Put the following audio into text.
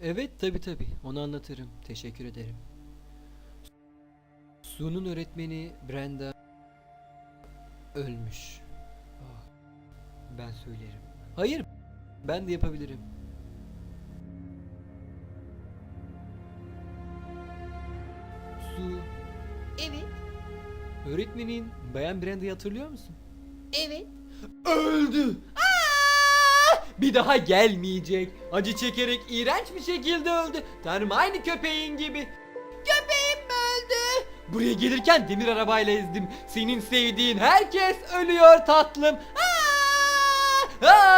Evet tabi tabi onu anlatırım. Teşekkür ederim. Su'nun öğretmeni Brenda ölmüş. Ah, Ben söylerim. Hayır ben de yapabilirim. Su Evet, öğretmenin Bayan Brenda'yı hatırlıyor musun? evet. Öldü. Bir daha gelmeyecek. Acı çekerek iğrenç bir şekilde öldü. Tanrım aynı köpeğin gibi. Köpeğim mi öldü? Buraya gelirken demir arabayla ezdim. Senin sevdiğin herkes ölüyor tatlım. Aa! Aa!